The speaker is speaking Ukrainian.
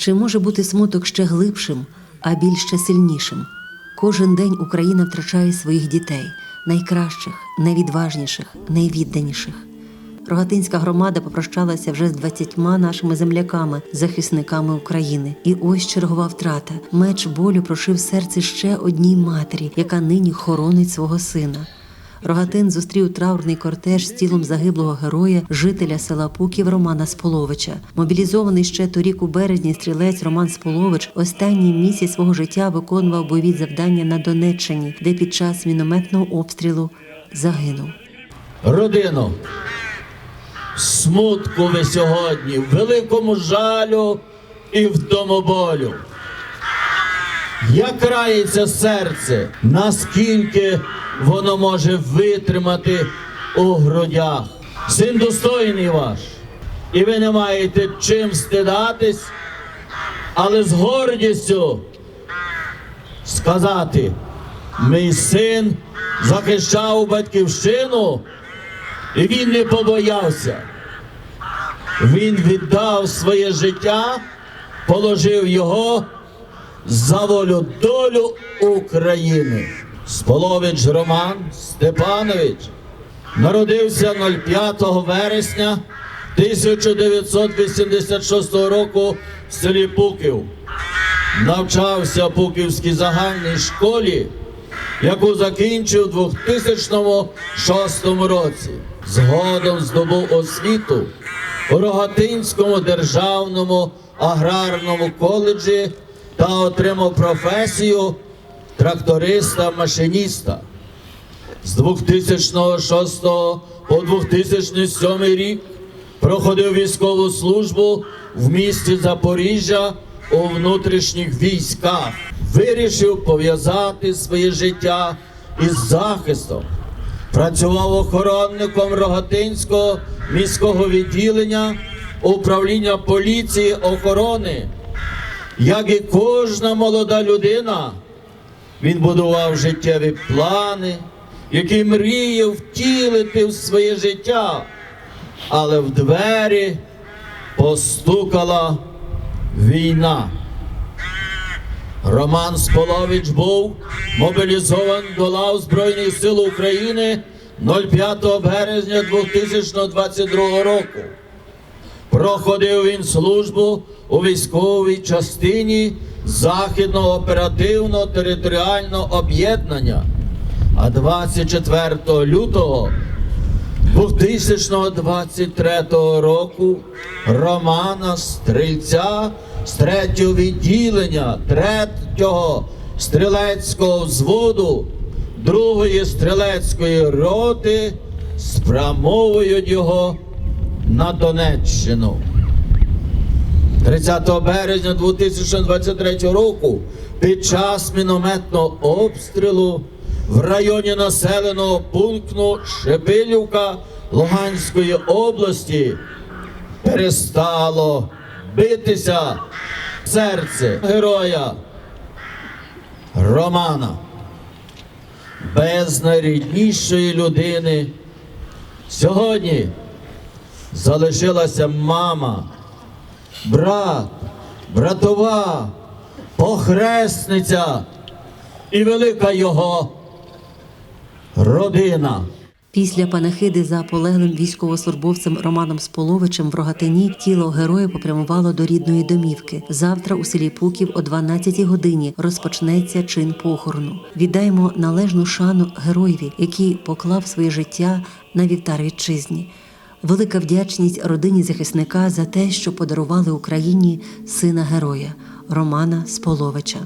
Чи може бути смуток ще глибшим, а більш ще сильнішим? Кожен день Україна втрачає своїх дітей, найкращих, найвідважніших, найвідданіших. Рогатинська громада попрощалася вже з 20 нашими земляками, захисниками України. І ось чергова втрата. Меч болю прошив серце ще одній матері, яка нині хоронить свого сина. Рогатин зустрів траурний кортеж з тілом загиблого героя, жителя села Пуків Романа Споловича. Мобілізований ще торік у березні стрілець Роман Сполович останній місяць свого життя виконував бойові завдання на Донеччині, де під час мінометного обстрілу загинув. родину. Смутку ви сьогодні, великому жалю і в домоболю. Як рається серце, наскільки воно може витримати у грудях. Син достойний ваш, і ви не маєте чим стидатись, але з гордістю сказати, мій син захищав батьківщину, і він не побоявся. Він віддав своє життя, положив його за волю долю України. Сполович Роман Степанович народився 05 вересня 1986 року в селі Пуків. Навчався в Пуківській загальній школі, яку закінчив у 2006 році. Згодом здобув освіту у Рогатинському державному аграрному коледжі та отримав професію тракториста-машиніста. З 2006 по 2007 рік проходив військову службу в місті Запоріжжя у внутрішніх військах. Вирішив пов'язати своє життя із захистом. Працював охоронником Рогатинського міського відділення управління поліції охорони. Як і кожна молода людина, він будував життєві плани, які мріяв втілити в своє життя, але в двері постукала війна. Роман Сполович був мобілізований до лав Збройних сил України 05 березня 2022 року. Проходив він службу у військовій частині Західного оперативно територіального об'єднання. А 24 лютого 2023 року Романа Стрільця з третього відділення, третього стрілецького взводу, другої стрілецької роти спрямовують його на Донеччину. 30 березня 2023 року під час мінометного обстрілу в районі населеного пункту Шепилівка Луганської області перестало битися серце героя Романа. Без найріднішої людини сьогодні залишилася мама, брат, братова, похресниця і велика його родина. Після панахиди за полеглим військовослужбовцем Романом Споловичем в Рогатині тіло героя попрямувало до рідної домівки. Завтра у селі Пуків о 12-й годині розпочнеться чин похорону. Віддаємо належну шану героєві, який поклав своє життя на вівтар вітчизні. Велика вдячність родині захисника за те, що подарували Україні сина героя Романа Споловича.